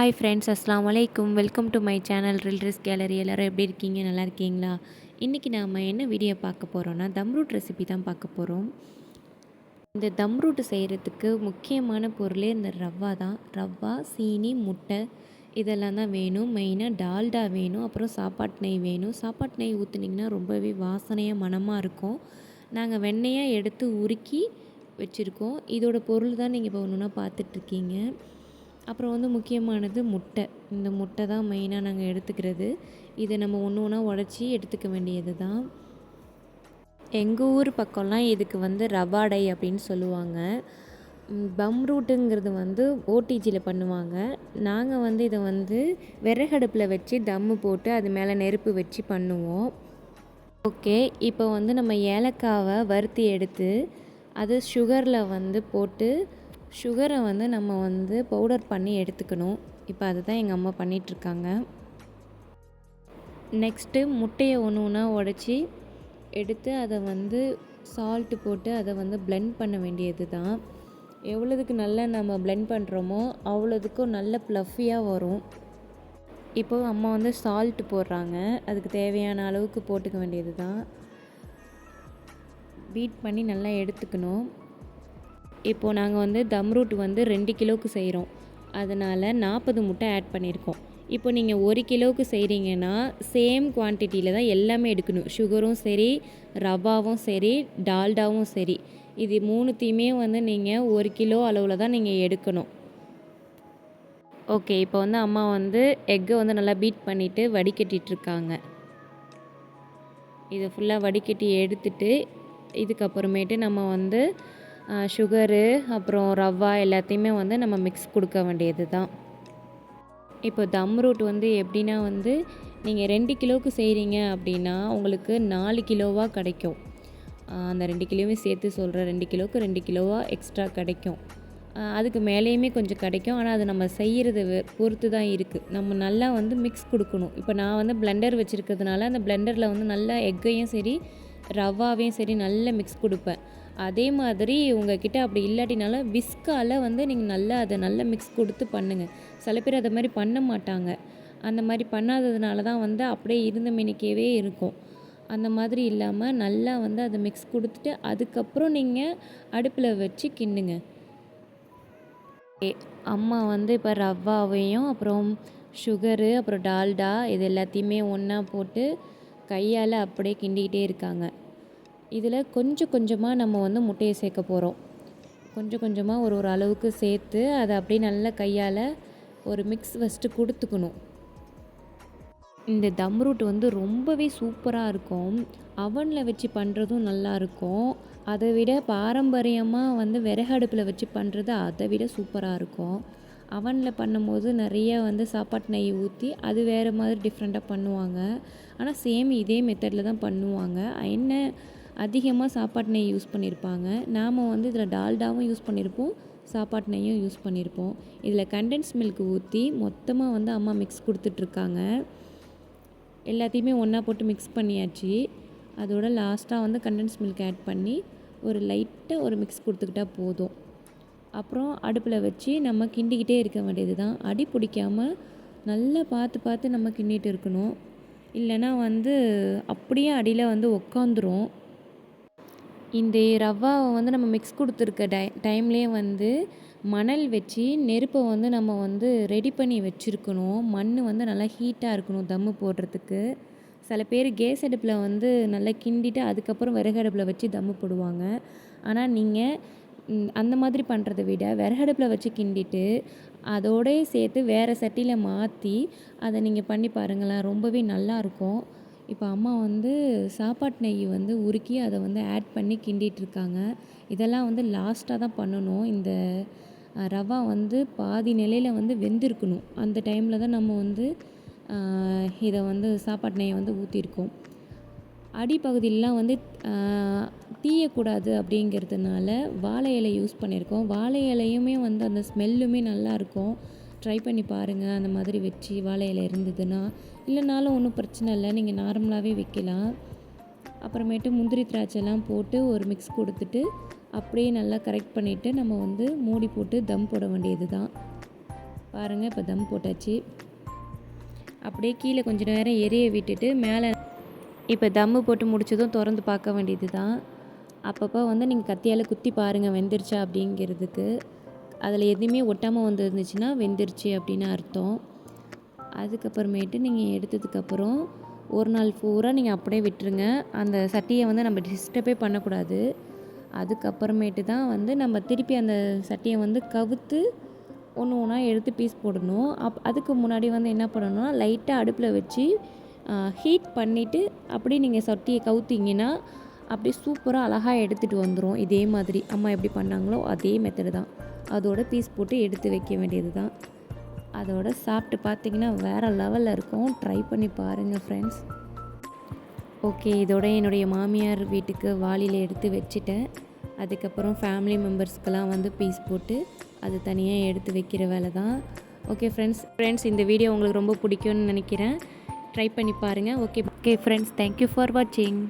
Hi friends அஸ்லாம் வலைக்கும் welcome to my channel ரில்ரிஸ் கேலரி எல்லோரும் எப்படி இருக்கீங்க? நல்லா இருக்கீங்களா? இன்றைக்கி நாம் என்ன வீடியோ பார்க்க போகிறோன்னா தம்ரூட் ரெசிபி தான் பார்க்க போகிறோம் இந்த தம்ரூட் செய்கிறதுக்கு முக்கியமான பொருளே இந்த ரவா தான். ரவா சீனி முட்டை இதெல்லாம் தான் வேணும். மெயினாக டால்டா வேணும் அப்புறம் சாப்பாட்டு நெய் வேணும். சாப்பாட்டு நெய் ஊற்றுனிங்கன்னா ரொம்பவே வாசனையாக மணமாக இருக்கும். நாங்கள் வெண்ணெயாக எடுத்து உருக்கி வச்சுருக்கோம். இதோட பொருள் தான் நீங்கள் இப்போ ஒன்றுனா பார்த்துட்ருக்கீங்க அப்புறம் வந்து முக்கியமானது முட்டை. இந்த முட்டை தான் மெயினாக நாங்கள் எடுத்துக்கிறது. இதை நம்ம ஒன்று ஒன்றா உடச்சி எடுத்துக்க வேண்டியது தான். எங்கள் ஊர் பக்கம்லாம் இதுக்கு வந்து ரவாடை அப்படின்னு சொல்லுவாங்க. பம் ரூட்டுங்கிறது வந்து ஓடிஜியில் பண்ணுவாங்க. நாங்கள் வந்து இதை வந்து விறகடுப்பில் வச்சு தம்மு போட்டு அது மேலே நெருப்பு வச்சு பண்ணுவோம். ஓகே இப்போ வந்து நம்ம ஏலக்காவை வறுத்தி எடுத்து அது சுகரில் வந்து போட்டு சுகரை வந்து நம்ம வந்து பவுடர் பண்ணி எடுத்துக்கணும். இப்போ அதுதான் எங்கள் அம்மா பண்ணிகிட்ருக்காங்க நெக்ஸ்ட்டு முட்டையை ஒன்று ஒன்றா உடச்சி எடுத்து அதை வந்து சால்ட்டு போட்டு அதை வந்து பிளெண்ட் பண்ண வேண்டியது தான் எவ்வளோதுக்கு நல்லா நம்ம பிளெண்ட் பண்ணுறோமோ அவ்வளோதுக்கும் நல்ல ப்ளஃபியாக வரும். இப்போது அம்மா வந்து சால்ட்டு போடுறாங்க. அதுக்கு தேவையான அளவுக்கு போட்டுக்க வேண்டியது தான் பீட் பண்ணி நல்லா எடுத்துக்கணும். இப்போது நாங்கள் வந்து தம் ரூட் வந்து ரெண்டு கிலோவுக்கு செய்கிறோம் அதனால் நாற்பது முட்டை ஆட் பண்ணியிருக்கோம் இப்போ நீங்கள் ஒரு கிலோவுக்கு செய்கிறீங்கன்னா சேம் குவான்டிட்டியில் தான் எல்லாமே எடுக்கணும். சுகரும் சரி ரவாவும் சரி டால்டாவும் சரி. இது மூணுத்தையுமே வந்து நீங்கள் ஒரு கிலோ அளவில் தான் நீங்கள் எடுக்கணும். ஓகே இப்போ வந்து அம்மா வந்து எக்கை வந்து நல்லா பீட் பண்ணிவிட்டு வடிகட்டிகிட்ருக்காங்க இதை ஃபுல்லாக வடிகட்டி எடுத்துட்டு இதுக்கப்புறமேட்டு நம்ம வந்து சுகரு அப்புறம் ரவா எல்லாத்தையுமே வந்து நம்ம மிக்ஸ் கொடுக்க வேண்டியது தான் இப்போ தம் ரூட் வந்து எப்படின்னா வந்து நீங்கள் ரெண்டு கிலோவுக்கு செய்கிறீங்க அப்படின்னா உங்களுக்கு நாலு கிலோவாக கிடைக்கும். அந்த ரெண்டு கிலோவையும் சேர்த்து சொல்கிறேன் ரெண்டு கிலோவுக்கு ரெண்டு கிலோவாக எக்ஸ்ட்ரா கிடைக்கும். அதுக்கு மேலேயுமே கொஞ்சம் கிடைக்கும். ஆனால் அது நம்ம செய்கிறது பொறுத்து தான் இருக்குது நம்ம நல்லா வந்து மிக்ஸ் கொடுக்கணும். இப்போ நான் வந்து பிளெண்டர் வச்சுருக்கிறதுனால அந்த பிளெண்டரில் வந்து நல்லா எக்கையும் சரி ரவாவையும் சரி நல்லா மிக்ஸ் கொடுப்பேன். அதே மாதிரி உங்ககிட்ட அப்படி இல்லாட்டினாலும் விஸ்கால் வந்து நீங்கள் நல்லா அதை நல்லா மிக்ஸ் கொடுத்து பண்ணுங்கள் சில பேர் அதை மாதிரி பண்ண மாட்டாங்க. அந்த மாதிரி பண்ணாததுனால தான் வந்து அப்படியே இருந்த மினிக்கவே இருக்கும். அந்த மாதிரி இல்லாமல் நல்லா வந்து அதை மிக்ஸ் கொடுத்துட்டு அதுக்கப்புறம் நீங்கள் அடுப்பில் வச்சு கிண்டுங்க. அம்மா வந்து இப்போ ரவ்வாவையும் அப்புறம் சுகரு அப்புறம் டால்டா இது எல்லாத்தையுமே ஒன்றா போட்டு கையால் அப்படியே கிண்டிக்கிட்டே இருக்காங்க. இதில் கொஞ்சம் கொஞ்சமாக நம்ம வந்து முட்டையை சேர்க்க போகிறோம். கொஞ்சம் கொஞ்சமாக ஒரு ஒரு அளவுக்கு சேர்த்து அதை அப்படியே நல்லா கையால் ஒரு மிக்ஸ் ஃபஸ்ட்டு கொடுத்துக்கணும். இந்த தம் ரூட் வந்து ரொம்பவே சூப்பராக இருக்கும். அவனில் வச்சு பண்ணுறதும் நல்லாயிருக்கும் அதை விட பாரம்பரியமாக வந்து விறகு அடுப்பில் வச்சு பண்ணுறது அதை விட சூப்பராக இருக்கும். அவனில் பண்ணும்போது நிறைய வந்து சாப்பாட்டு நெய் ஊற்றி அது வேறு மாதிரி டிஃப்ரெண்ட்டாக பண்ணுவாங்க. ஆனால் சேம் இதே மெத்தடில் தான் பண்ணுவாங்க. என்ன அதிகமாக சாப்பாட்டு நெய் யூஸ் பண்ணியிருப்பாங்க நாம் வந்து இதில் டால்டாவும் யூஸ் பண்ணியிருப்போம் சாப்பாட்டு நெய்யும் யூஸ் பண்ணியிருப்போம் இதில் கண்டென்ஸ் மில்க் ஊற்றி மொத்தமாக வந்து அம்மா மிக்ஸ் கொடுத்துட்ருக்காங்க. எல்லாத்தையுமே ஒன்றா போட்டு மிக்ஸ் பண்ணியாச்சு. அதோட லாஸ்ட்டாக வந்து கண்டென்ஸ் மில்க் ஆட் பண்ணி ஒரு லைட்டாக ஒரு மிக்ஸ் கொடுத்துக்கிட்டா போதும். அப்புறம் அடுப்பில் வச்சு நம்ம கிண்டிக்கிட்டே இருக்க வேண்டியது தான் அடி பிடிக்காமல் நல்லா பார்த்து பார்த்து நம்ம கிண்டிகிட்டு இருக்கணும். இல்லைன்னா வந்து அப்படியே அடியில் வந்து உக்காந்துரும். இந்த ரவாவை வந்து நம்ம மிக்ஸ் கொடுத்துருக்க டை டைம்லேயே வந்து மணல் வச்சு நெருப்பை வந்து நம்ம வந்து ரெடி பண்ணி வச்சுருக்கணும். மண் வந்து நல்லா ஹீட்டாக இருக்கணும் தம்மு போடுறதுக்கு. சில பேர் கேஸ் அடுப்பில் வந்து நல்லா கிண்டிட்டு அதுக்கப்புறம் விறகு அடுப்பில் வச்சு தம்மு போடுவாங்க. ஆனால் நீங்கள் அந்த மாதிரி பண்ணுறத விட விறகு அடுப்பில் வச்சு கிண்டிட்டு அதோடய சேர்த்து வேறு சட்டியில் மாற்றி அதை நீங்கள் பண்ணி பாருங்களேன் ரொம்பவே நல்லாயிருக்கும் இப்போ அம்மா வந்து சாப்பாட்டு நெய் வந்து உருக்கி அதை வந்து ஆட் பண்ணி கிண்டிகிட்ருக்காங்க இதெல்லாம் வந்து லாஸ்ட்டாக தான் பண்ணணும். இந்த ரவா வந்து பாதி நிலையில் வந்து வெந்திருக்கணும். அந்த டைமில் தான் நம்ம வந்து இதை வந்து சாப்பாட்டு நெய்யை வந்து ஊற்றிருக்கோம் அடிப்பகுதியிலலாம் வந்து தீயக்கூடாது அப்படிங்கிறதுனால வாழை இலை யூஸ் பண்ணியிருக்கோம் வாழை இலையுமே வந்து அந்த ஸ்மெல்லுமே நல்லாயிருக்கும் ட்ரை பண்ணி பாருங்கள் அந்த மாதிரி வச்சு வாழை இலை இருந்ததுன்னா. இல்லைனாலும் ஒன்றும் பிரச்சனை இல்லை நீங்கள் நார்மலாகவே வைக்கலாம். அப்புறமேட்டு முந்திரி திராட்சைலாம் போட்டு ஒரு மிக்ஸ் கொடுத்துட்டு அப்படியே நல்லா கரெக்ட் பண்ணிவிட்டு நம்ம வந்து மூடி போட்டு தம் போட வேண்டியது தான் பாருங்கள் இப்போ தம் போட்டாச்சு. அப்படியே கீழே கொஞ்ச நேரம் எரிய விட்டுட்டு மேலே இப்போ தம்மு போட்டு முடிச்சதும் திறந்து பார்க்க வேண்டியது தான் அப்பப்போ வந்து நீங்கள் கத்தியால் குத்தி பாருங்கள் வெந்துருச்சா அப்படிங்கிறதுக்கு. அதில் எதுவுமே ஒட்டாமல் வந்துருந்துச்சுன்னா வெந்துருச்சு அப்படின்னு அர்த்தம். அதுக்கப்புறமேட்டு நீங்கள் எடுத்ததுக்கப்புறம் ஒரு நாள் பூரா நீங்கள் அப்படியே விட்டுருங்க. அந்த சட்டியை வந்து நம்ம டிஸ்டர்பே பண்ணக்கூடாது. அதுக்கப்புறமேட்டு தான் வந்து நம்ம திருப்பி அந்த சட்டியை வந்து கவுத்து ஒன்று ஒன்றா எடுத்து பீஸ் போடணும். அப் அதுக்கு முன்னாடி வந்து என்ன பண்ணணும்னா லைட்டாக அடுப்பில் வச்சு ஹீட் பண்ணிவிட்டு அப்படியே நீங்கள் சட்டியை கவுத்திங்கன்னா அப்படியே சூப்பராக அழகாக எடுத்துகிட்டு வந்துடும் இதே மாதிரி. அம்மா எப்படி பண்ணாங்களோ அதே மெத்தடு தான். அதோட பீஸ் போட்டு எடுத்து வைக்க வேண்டியது தான் அதோட சாப்பிட்டு பார்த்தீங்கன்னா வேறு லெவலில் இருக்கும். ட்ரை பண்ணி பாருங்கள் ஃப்ரெண்ட்ஸ் ஓகே இதோட என்னுடைய மாமியார் வீட்டுக்கு வாளியில் எடுத்து வச்சுட்டேன். அதுக்கப்புறம் ஃபேமிலி மெம்பர்ஸ்க்கெலாம் வந்து பீஸ் போட்டு அது தனியாக எடுத்து வைக்கிற வேலை தான் ஓகே ஃப்ரெண்ட்ஸ் ஃப்ரெண்ட்ஸ் இந்த வீடியோ உங்களுக்கு ரொம்ப பிடிக்கும்னு நினைக்கிறேன். ட்ரை பண்ணி பாருங்கள் okay okay friends thank you for வாட்சிங்